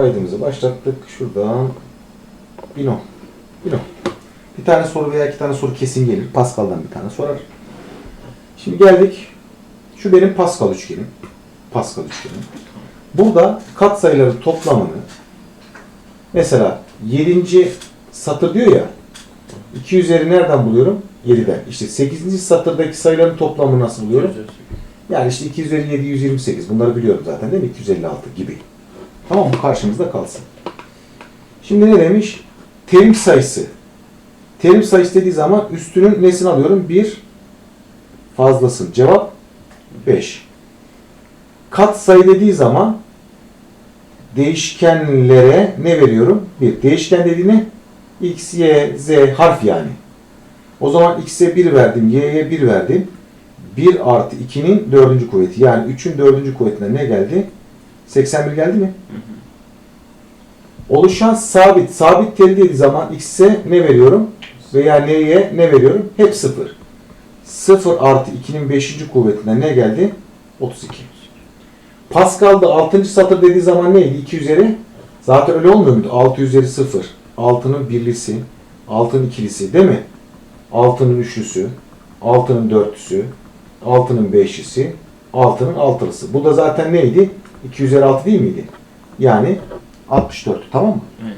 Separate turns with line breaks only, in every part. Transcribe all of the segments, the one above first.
Kaydımızı başlattık. Şuradan bino. Bino. Bir tane soru veya iki tane soru kesin gelir. Pascal'dan bir tane sorar. Şimdi geldik. Şu benim Pascal üçgenim. Pascal üçgenim. Burada katsayıları toplamını mesela 7. satır diyor ya 2 üzeri nereden buluyorum? 7'den. İşte 8. satırdaki sayıların toplamını nasıl buluyorum? Yani işte 2 üzeri 7, 128. Bunları biliyorum zaten değil mi? 256 gibi. Tamam mı? Karşımızda kalsın. Şimdi ne demiş? Terim sayısı. Terim sayısı dediği zaman üstünün nesini alıyorum? 1 fazlasın. Cevap 5. Kat sayı dediği zaman değişkenlere ne veriyorum? 1. Değişken dediğine x, y, z harf yani. O zaman x'e 1 verdim, y'ye 1 verdim. 1 artı 2'nin dördüncü kuvveti. Yani 3'ün dördüncü kuvvetine ne geldi? 81 geldi mi? Oluşan sabit. Sabit dediği zaman x'e ne veriyorum? Veya n'ye ne veriyorum? Hep 0. 0 artı 2'nin 5. kuvvetine ne geldi? 32. Pascal'da 6. satır dediği zaman neydi? 2 üzeri. Zaten öyle olmuyor muydu? 6 üzeri 0. 6'nın birlisi. 6'nın ikilisi değil mi? 6'nın üçlüsü. 6'nın dörtlüsü. 6'nın beşlisi. 6'nın altılısı. Bu da zaten neydi? 2 üzeri 6 değil miydi? Yani 64. Tamam mı?
Evet.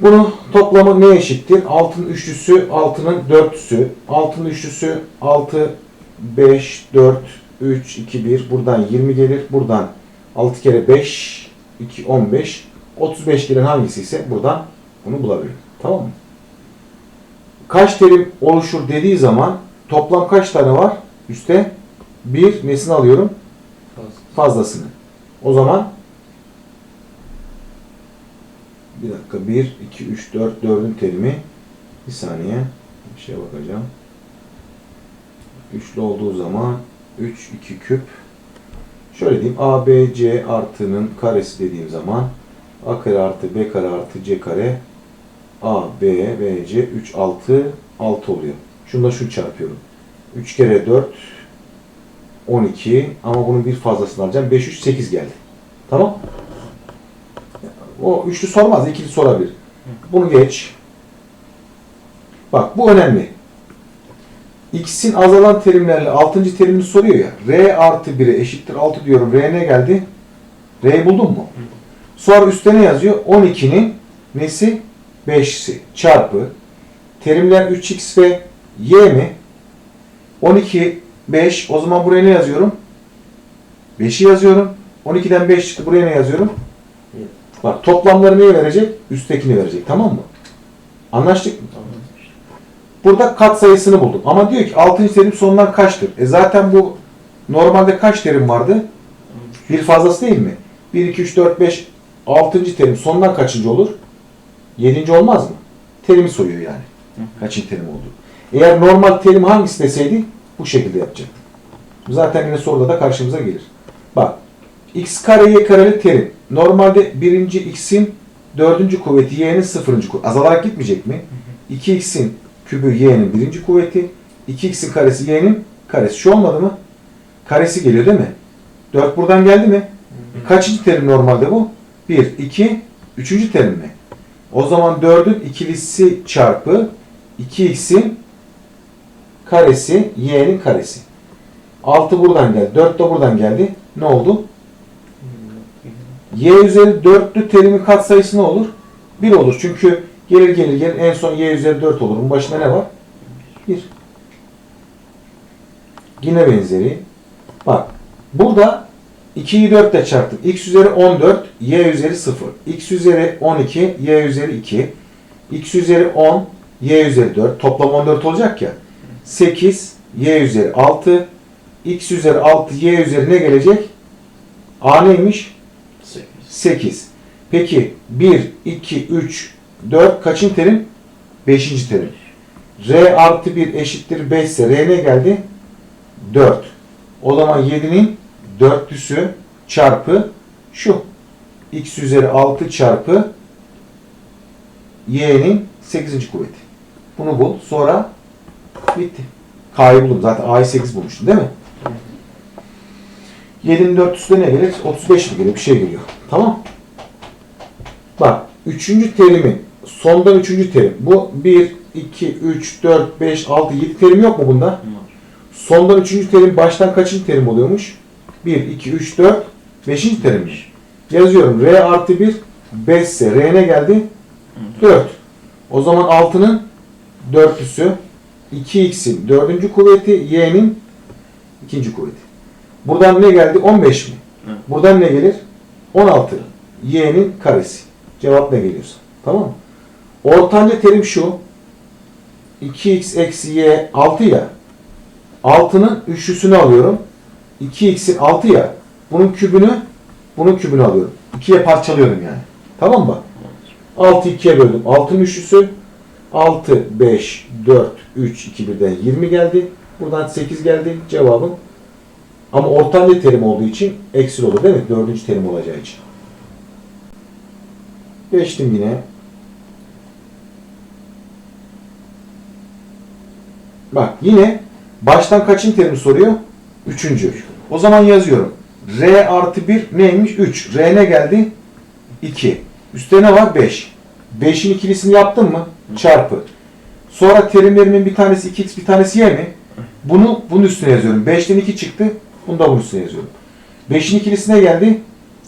Bunun toplamı ne eşittir? 6'nın üçlüsü, 6'nın dörtlüsü. 6'nın üçlüsü 6, 5, 4, 3, 2, 1. Buradan 20 gelir. Buradan 6 kere 5, 2, 15. 35 gelen hangisi ise buradan bunu bulabilirim. Tamam mı? Kaç terim oluşur dediği zaman toplam kaç tane var? Üste bir nesini alıyorum? Fazlasını. O zaman bir dakika 1, 2, 3, 4, 4'ün terimi bir saniye bir şeye bakacağım. Üçlü olduğu zaman 3, 2 küp şöyle diyeyim A, B, C artının karesi dediğim zaman A kare artı B kare artı C kare A, B, B, C 3, 6, 6 oluyor. Şunu da şu çarpıyorum. 3 kere 4 12 ama bunun bir fazlasını alacağım. 5, 3, 8 geldi. Tamam. O üçlü sormaz. ikili sorabilir. Bunu geç. Bak bu önemli. X'in azalan terimlerle 6. terimini soruyor ya. R artı 1'e eşittir 6 diyorum. R ne geldi? R'yi buldun mu? Sonra üstte ne yazıyor? 12'nin nesi? 5'si çarpı terimler 3x ve y mi? 12, 5. O zaman buraya ne yazıyorum? 5'i yazıyorum. 12'den 5 çıktı. Buraya ne yazıyorum? Bak toplamları neye verecek? Üsttekini verecek. Tamam mı? Anlaştık mı? Burada kat sayısını buldum. Ama diyor ki 6. terim sonundan kaçtır? E zaten bu normalde kaç terim vardı? Bir fazlası değil mi? 1, 2, 3, 4, 5, 6. terim sonundan kaçıncı olur? 7. olmaz mı? Terimi soruyor yani. Kaçıncı terim oldu? Eğer normal terim hangisi deseydi bu şekilde yapacaktım. Zaten yine soruda da karşımıza gelir. Bak x kare y kareli terim. Normalde birinci x'in dördüncü kuvveti y'nin sıfırıncı kuvveti. Azalarak gitmeyecek mi? 2x'in kübü y'nin birinci kuvveti. 2x'in karesi y'nin karesi. Şu olmadı mı? Karesi geliyor değil mi? 4 buradan geldi mi? Kaçıncı terim normalde bu? 1, 2, 3. terim mi? O zaman 4'ün ikilisi çarpı 2x'in karesi, y'nin karesi. 6 buradan geldi. 4 de buradan geldi. Ne oldu? y üzeri 4'lü terimin katsayısı ne olur? 1 olur. Çünkü gelir gelir gelir en son y üzeri 4 olur. Bunun başında ne var? 1. Yine benzeri. Bak burada 2'yi 4 ile çarptık. x üzeri 14, y üzeri 0. x üzeri 12, y üzeri 2. x üzeri 10, y üzeri 4. Toplam 14 olacak ya. 8, y üzeri 6. x üzeri 6, y üzeri ne gelecek? a neymiş? 8. Peki 1, 2, 3, 4 kaçın terim? 5. terim. R artı 1 eşittir 5 ise R ne geldi? 4. O zaman 7'nin dörtlüsü çarpı şu. X üzeri 6 çarpı Y'nin 8. kuvveti. Bunu bul. Sonra bitti. K'yı buldum. Zaten A'yı 8 bulmuştum değil mi? 7'nin 400'de ne gelir? 35 mi gelir? Bir şey geliyor. Tamam. Bak. Üçüncü terimin sondan üçüncü terim. Bu 1, 2, 3, 4, 5, 6, 7 terim yok mu bunda?
Var.
Sondan üçüncü terim baştan kaçıncı terim oluyormuş? 1, 2, 3, 4, 5. terimmiş. Yazıyorum. R artı 1 5 ise R ne geldi? 4. O zaman 6'nın dörtlüsü 2x'in dördüncü kuvveti y'nin ikinci kuvveti. Buradan ne geldi? 15 mi?
Evet.
Buradan ne gelir? 16. y'nin karesi. Cevap ne geliyorsa. Tamam mı? Ortanca terim şu. 2x eksi y 6 ya. 6'nın üçlüsünü alıyorum. 2x'in 6 ya. Bunun kübünü bunun kübünü alıyorum. 2'ye parçalıyorum yani. Tamam mı? 6 2'ye böldüm. 6'nın üçlüsü 6, 5, 4, 3, 2, 1'den 20 geldi. Buradan 8 geldi cevabım. Ama ortanca terim olduğu için eksi olur değil mi? Dördüncü terim olacağı için. Geçtim yine. Bak yine baştan kaçın terimi soruyor? Üçüncü. O zaman yazıyorum. R artı 1 neymiş? 3. R ne geldi? 2. Üstte ne var? 5. 5'in ikilisini yaptın mı? Çarpı. Sonra terimlerimin bir tanesi 2x bir tanesi y mi? Bunu bunun üstüne yazıyorum. 5'ten 2 çıktı. Bunu da bunun üstüne yazıyorum. 5'in ikilisine geldi.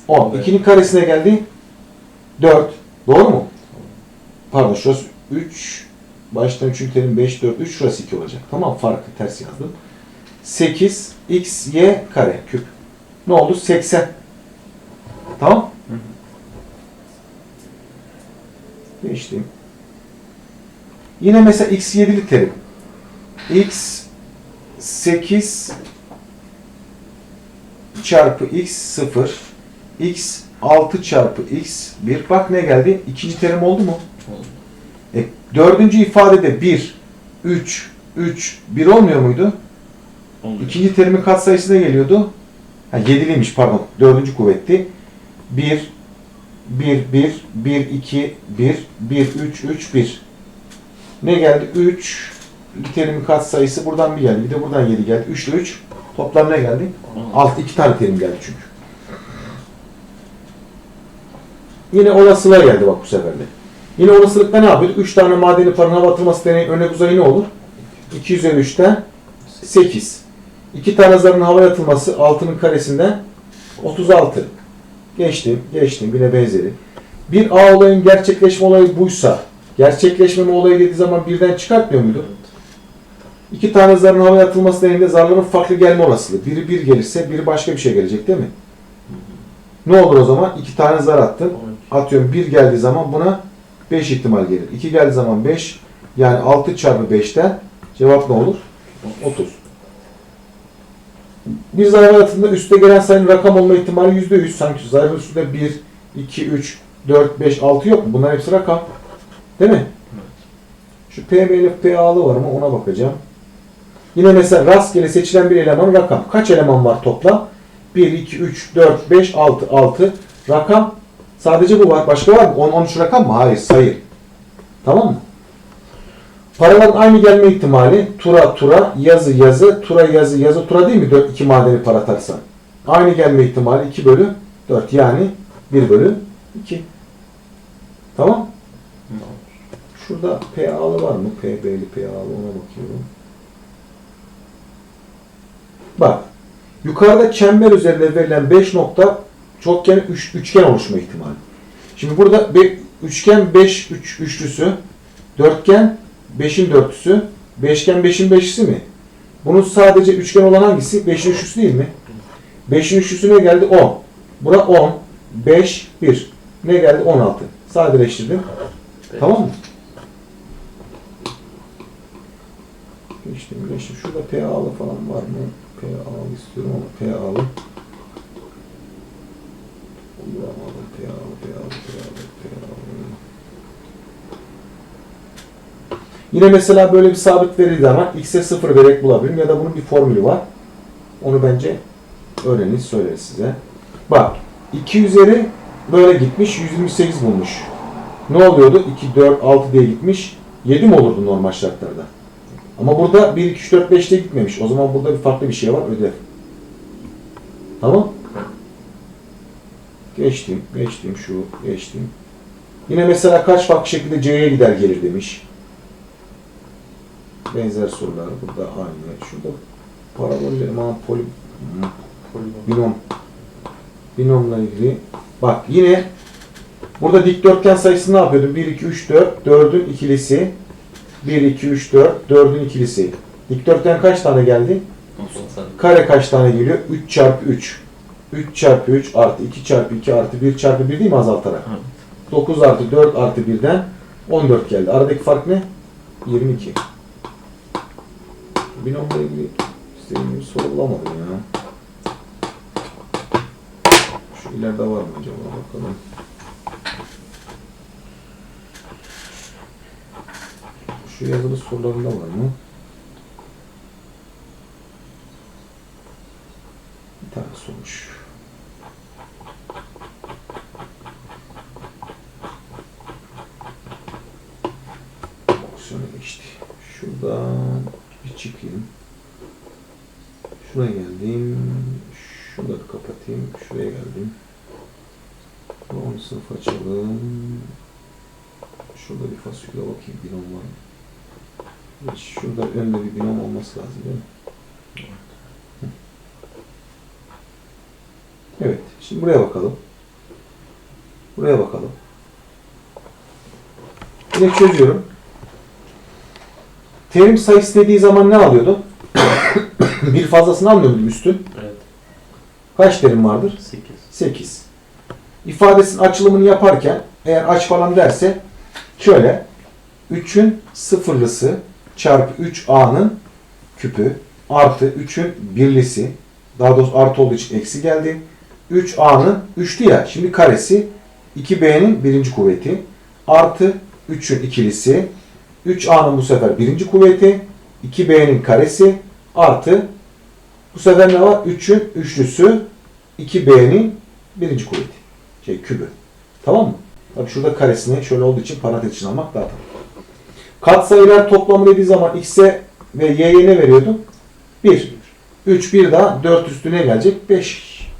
10.
Evet.
2'nin karesine geldi. 4. Doğru mu? Pardon şurası 3. Baştan 3'ün terim 5, 4, 3. Şurası 2 olacak. Tamam farkı ters yazdım. 8 x y kare küp. Ne oldu? 80. Tamam? Geçtim. Yine mesela x 7'li terim. x 8 çarpı x 0 x 6 çarpı x 1 bak ne geldi? İkinci terim oldu mu?
Oldu.
E, dördüncü ifadede 1 3 3 1 olmuyor muydu?
Oldu.
İkinci terimin katsayısı ne geliyordu? Ha, yediliymiş pardon. Dördüncü kuvvetti. 1, 1, 1, 1, 2, 1, 1, 3, 3, 1. Ne geldi? 3. Bir terimin katsayısı buradan bir geldi. Bir de buradan 7 geldi. 3 ile 3. Toplam ne geldi?
Oldu.
6, 2 tane terim geldi çünkü. Yine olasılığa geldi bak bu sefer de. Yine olasılıkta ne yapıyorduk? 3 tane madeni paranın hava atılması deneyi örnek uzayı ne olur? 2 üzeri 3'ten 8. 2 tane zarın havaya atılması 6'nın karesinden 36. Geçtim, geçtim. Yine benzeri. Bir A olayın gerçekleşme olayı buysa, gerçekleşmeme olayı dediği zaman birden çıkartmıyor muydu? İki tane zarın havaya atılması deneyinde zarların farklı gelme olasılığı. Biri bir gelirse biri başka bir şey gelecek değil mi? Ne olur o zaman? İki tane zar attın. Atıyorum bir geldiği zaman buna 5 ihtimal gelir. 2 geldiği zaman 5 yani 6 çarpı 5'ten cevap ne olur? 30. Bir zar altında üste gelen sayının rakam olma ihtimali %100. Sanki zarın üstünde 1, 2, 3, 4, 5, 6 yok mu? Bunlar hepsi rakam. Değil mi? Şu PM'li PA'lı var mı ona bakacağım. Yine mesela rastgele seçilen bir eleman rakam. Kaç eleman var toplam? 1, 2, 3, 4, 5, 6, 6. Rakam sadece bu var. Başka var mı? 10, 13 rakam mı? Hayır sayı. Tamam mı? Paraların aynı gelme ihtimali tura tura, yazı yazı, tura yazı yazı, tura değil mi? 4, 2 madeni para atarsan. Aynı gelme ihtimali 2 bölü 4 yani 1 bölü 2. Tamam. Şurada PA'lı var mı? PB'li PA'lı ona bakıyorum. Bak. Yukarıda çember üzerinde verilen 5 nokta çokgen üç, üçgen oluşma ihtimali. Şimdi burada bir üçgen 5 üç, üçlüsü, dörtgen 5'in dörtlüsü, beşgen 5'in beşlisi mi? Bunun sadece üçgen olan hangisi? 5'in üçlüsü değil mi? 5'in üçlüsü ne geldi? 10. Bura 10, 5, 1. Ne geldi? 16. Sadeleştirdim. Tamam mı? Geçtim, geçtim. Şurada PA'lı falan var mı? PA'lı istiyorum ama PA'lı. Bulamadım. PA'lı, PA'lı, PA'lı, PA'lı. Yine mesela böyle bir sabit verildiği zaman x'e 0 vererek bulabilirim ya da bunun bir formülü var. Onu bence öğrenin söyleriz size. Bak 2 üzeri böyle gitmiş 128 bulmuş. Ne oluyordu? 2, 4, 6 diye gitmiş. 7 mi olurdu normal şartlarda? Ama burada 1, 2, 3, 4, 5 diye gitmemiş. O zaman burada bir farklı bir şey var. Ödev. Tamam. Geçtim, geçtim şu, geçtim. Yine mesela kaç farklı şekilde C'ye gider gelir demiş. Benzer sorular burada aynı. Şurada paraboller, ama poli, binom. Binomla ilgili. Bak yine burada dikdörtgen sayısı ne yapıyordum? 1, 2, 3, 4. 4'ün ikilisi. 1, 2, 3, 4. 4'ün ikilisi. Dikdörtgen kaç tane geldi?
90.
Kare kaç tane geliyor? 3 çarpı 3. 3 çarpı 3 artı 2 çarpı 2 artı 1 çarpı 1 değil mi azaltarak?
Evet.
9 artı 4 artı 1'den 14 geldi. Aradaki fark ne? 22. Binomla ilgili istediğim bir soru bulamadım ya. Şu ileride var mı acaba bakalım. Şu yazılı sorularında var mı? Bir tane sormuş. Fonksiyona geçti. Şuradan bir çıkayım. Şuraya geldim. Şunları kapatayım. Şuraya geldim. 10 sınıf açalım. Şurada bir fasulye bakayım. Binom var mı? Şurada önde bir binom olması lazım değil mi? Evet. Şimdi buraya bakalım. Buraya bakalım. Yine çözüyorum. Terim sayısı dediği zaman ne alıyordu? bir fazlasını almıyor muydum üstün?
Evet.
Kaç terim vardır?
8.
8. İfadesinin açılımını yaparken eğer aç falan derse şöyle 3'ün sıfırlısı çarpı 3a'nın küpü artı 3'ün birlisi daha doğrusu artı olduğu için eksi geldi. 3a'nın 3'tü ya şimdi karesi 2b'nin birinci kuvveti artı 3'ün ikilisi 3a'nın bu sefer birinci kuvveti 2b'nin karesi artı bu sefer ne var? 3'ün üçlüsü 2b'nin birinci kuvveti. Şey kübü. Tamam mı? Tabii şurada karesini şöyle olduğu için parantez için almak daha tamam. Katsayılar toplamı dediği zaman x'e ve y'ye ne veriyordum? 1. 3 bir daha 4 üstüne gelecek 5.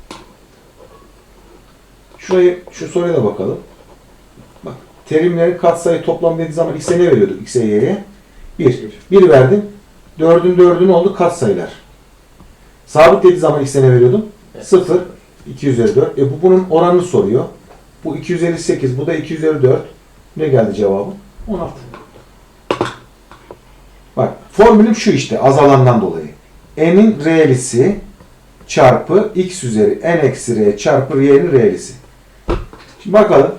Şurayı şu soruya da bakalım. Bak terimlerin katsayı toplamı dediği zaman x'e ne veriyorduk? x'e y'ye 1. 1 verdim. 4'ün 4'ün oldu katsayılar. Sabit dediği zaman x'e ne veriyordum?
Evet.
0. 2 üzeri 4. E bu bunun oranını soruyor. Bu 258, bu da 2 üzeri 4. Ne geldi cevabı? 16. Formülüm şu işte azalandan dolayı. n'in reelisi çarpı x üzeri n eksi r çarpı r'nin reelisi. Şimdi bakalım.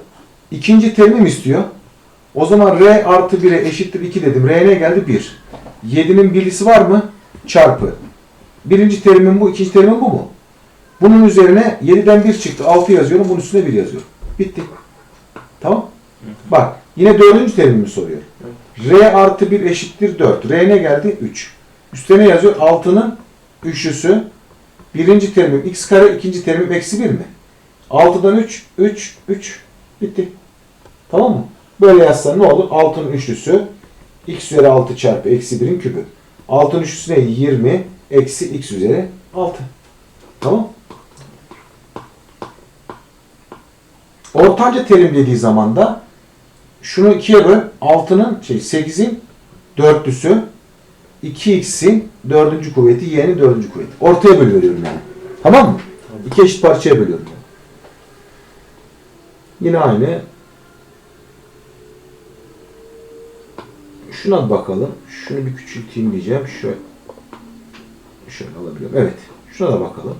İkinci terimim istiyor. O zaman r artı 1'e eşittir 2 dedim. r ne geldi? 1. 7'nin birlisi var mı? Çarpı. Birinci terimim bu, ikinci terimim bu mu? Bunun üzerine 7'den 1 çıktı. 6 yazıyorum. Bunun üstüne 1 yazıyorum. Bitti. Tamam. Bak yine dördüncü terimimi soruyor. R artı 1 eşittir 4. R ne geldi? 3. Üstüne yazıyor? 6'nın üçlüsü. Birinci terimim x kare, ikinci terimim eksi 1 mi? 6'dan 3, 3, 3. Bitti. Tamam mı? Böyle yazsan ne olur? 6'nın üçlüsü x üzeri 6 çarpı eksi 1'in kübü. 6'nın üçlüsü ne? 20 eksi x üzeri 6. Tamam Ortanca terim dediği zaman da şunu ikiye böl. 6'nın şey 8'in dörtlüsü 2x'in dördüncü kuvveti y'nin dördüncü kuvveti. Ortaya bölüyorum yani. Tamam mı?
Tamam.
İki eşit parçaya bölüyorum. Yani. Yine aynı. Şuna bakalım. Şunu bir küçülteyim diyeceğim. Şöyle. Şöyle alabiliyorum. Evet. Şuna da bakalım.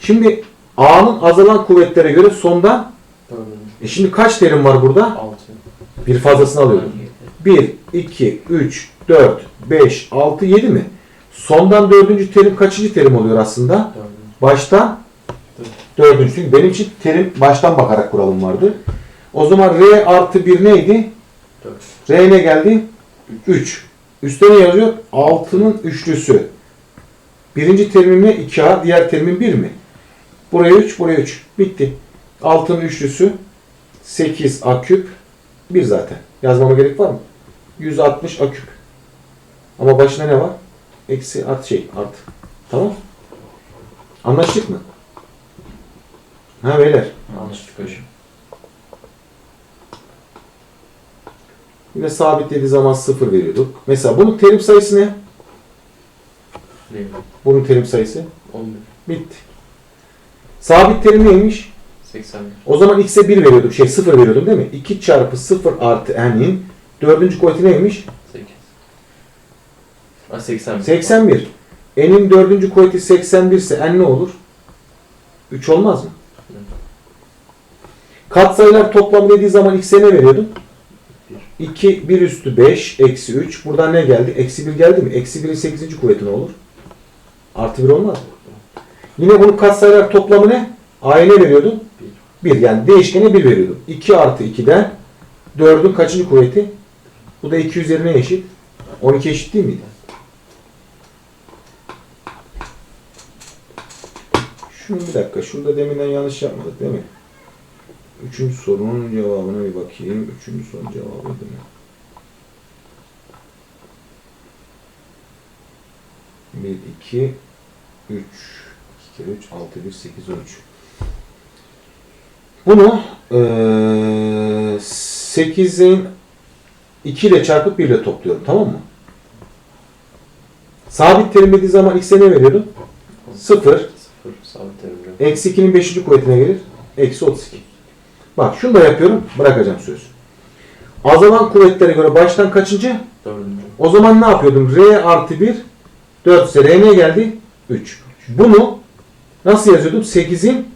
Şimdi A'nın azalan kuvvetlere göre sondan. E şimdi kaç terim var burada?
6.
Bir fazlasını alıyorum. 1, 2, 3, 4, 5, 6, 7 mi? Sondan dördüncü terim kaçıncı terim oluyor aslında?
Dördüncü.
Baştan dördüncü. Çünkü benim için terim baştan bakarak kuralım vardı. O zaman R artı 1 neydi?
4.
R ne geldi? 3. Üstte ne yazıyor? 6'nın üçlüsü. Birinci terimim ne? 2A. Diğer terimim 1 mi? Buraya 3, buraya 3. Bitti. 6'nın üçlüsü 8 A küp 1 zaten. Yazmama gerek var mı? 160 A küp. Ama başına ne var? Eksi artı şey artı. Tamam. Anlaştık mı? Ha beyler.
Anlaştık hocam.
Yine sabitlediği zaman 0 veriyorduk. Mesela bunun terim sayısı ne?
Mi?
Bunun terim sayısı.
11.
Bitti. Sabit terim neymiş?
81.
O zaman x'e 1 veriyordum. Şey 0 veriyordum değil mi? 2 çarpı 0 artı n'in dördüncü kuvveti neymiş?
8. Ha 81.
81. N'in dördüncü kuvveti 81 ise n ne olur? 3 olmaz mı?
Hı.
Katsayılar toplamı dediği zaman x'e ne veriyordum? 2, 1 üstü 5, eksi 3. Buradan ne geldi? Eksi 1 geldi mi? Eksi 1'in 8. kuvveti ne olur? Artı 1 olmaz mı? Yine bunun katsayılar toplamı ne? A'ya ne veriyordum? 1. Yani değişkene 1 veriyordum. 2 artı 2'den 4'ün kaçıncı kuvveti? Bu da 2 üzerine eşit. 12 eşit değil miydi? Şunu bir dakika. Şurada deminden yanlış yapmadık değil mi? Üçüncü sorunun cevabına bir bakayım. Üçüncü sorunun cevabıydı mı? Bir, iki, üç. İki kere üç, altı, bir, sekiz, on üç. Bunu eee 8'in 2 ile çarpıp 1 ile topluyorum. Tamam mı? Sabit terim dediği zaman x'e ne veriyordum? 0.
0. Sabit terimde.
Eksi 2'nin 5. kuvvetine gelir. Eksi 32. Bak şunu da yapıyorum. Bırakacağım söz. Azalan kuvvetlere göre baştan kaçıncı?
4.
O zaman ne yapıyordum? R artı 1 4 ise R ne geldi? 3. Bunu nasıl yazıyordum? 8'in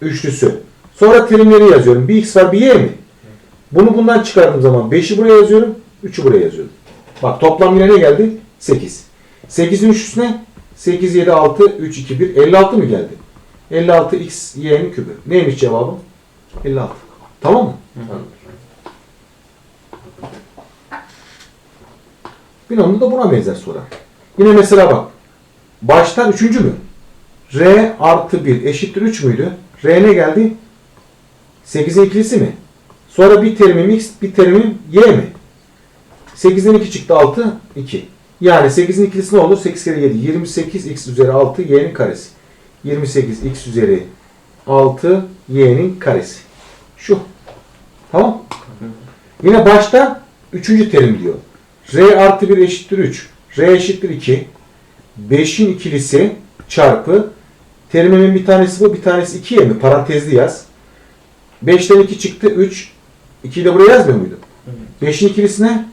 üçlüsü. Sonra terimleri yazıyorum. Bir x var bir y mi? Bunu bundan çıkardığım zaman 5'i buraya yazıyorum. 3'ü buraya yazıyorum. Bak toplam yine ne geldi? 8. 8'in üçlüsü ne? 8, 7, 6, 3, 2, 1. 56 mı geldi? 56 x y'nin kübü. Neymiş cevabım? 56. Tamam mı?
Tamam.
Bir onu da buna benzer sorar. Yine mesela bak. Baştan üçüncü mü? R artı 1 eşittir 3 müydü? R ne geldi? 8'in ikilisi mi? Sonra bir terimim x, bir terimim y mi? 8'den 2 çıktı 6, 2. Yani 8'in ikilisi ne olur? 8 kere 7, 28 x üzeri 6 y'nin karesi. 28 x üzeri 6 y'nin karesi. Şu. Tamam. Yine başta üçüncü terim diyor. R artı 1 eşittir 3. R eşittir 2. 5'in ikilisi çarpı terimimin bir tanesi bu bir tanesi 2'ye mi? Parantezli yaz. 5'ten 2 çıktı 3. 2'yi de buraya yazmıyor muydu? 5'in ikilisi ne?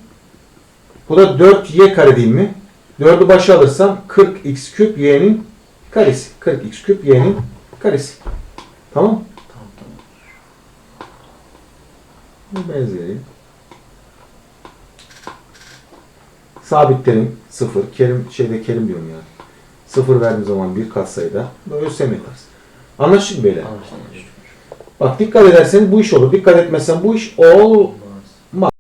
Bu da 4y kare değil mi? 4'ü başa alırsam 40x küp y'nin karesi. 40x küp y'nin karesi. Tamam?
Tamam tamam.
Bu benzeri. Sabit terim 0. Kerim şeyde kerim diyorum ya. 0 verdiğim zaman bir katsayıda böyle ÖSYM tarzı. Anlaştık mı beyler?
Anlaştık.
Bak dikkat edersen bu iş olur. Dikkat etmezsen bu iş ol
Olmaz.